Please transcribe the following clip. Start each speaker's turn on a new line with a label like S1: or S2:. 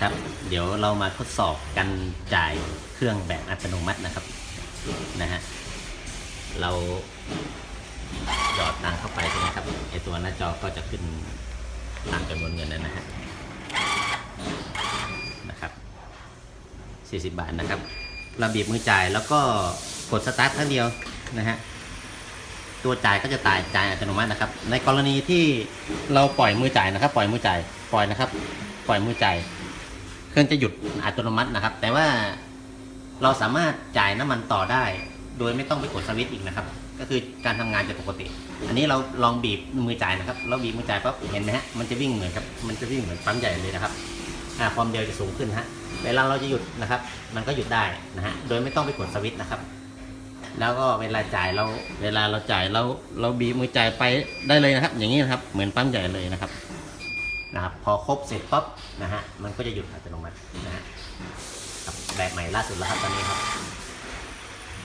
S1: ครับ เดี๋ยวเรามาทดสอบกันจ่ายเครื่องแบบอัตโนมัตินะครับนะฮะเราหยอดตังเข้าไปใช่ไหมครับไอตัวหน้าจอก็จะขึ้นตามจำนวนเงินนั่นนะฮะนะครับ 40 บาทนะครับเราบีบมือจ่ายแล้วก็กดสตาร์ทครั้งเดียวนะฮะตัวจ่ายก็จะตายจ่ายอัตโนมัตินะครับ ในกรณีที่เราปล่อยมือจ่ายนะครับ ปล่อยมือจ่ายปล่อยนะครับ ปล่อยมือจ่าย รื่องจะหยุดอัตโนมัตินะครับ แต่ว่าเราสามารถจ่ายน้ำมันต่อได้ โดยไม่ต้องไปกดสวิตช์อีกนะครับ ก็คือการทำงานจะปกติ อันนี้เราลองบีบมือจ่ายนะครับเราบีบมือจ่ายปั๊บเห็นไหมฮะมันจะวิ่งเหมือนครับมันจะวิ่งเหมือนปั๊มใหญ่เลยนะครับความเร็วจะสูงขึ้นฮะเวลาเราจะหยุดนะครับ มันก็หยุดได้นะฮะโดยไม่ต้องไปกดสวิตช์นะครับ แล้วก็เวลาจ่ายเราเวลาเราจ่ายเราเราบีบมือจ่ายไปได้เลยนะครับ อย่างนี้นะครับเหมือนปั๊มใหญ่เลยนะครับ นะครับพอครบเสร็จปั๊บนะฮะมันก็จะหยุดอัตโนมัตินะฮะแบบใหม่ล่าสุดแล้วครับตอนนี้ครับ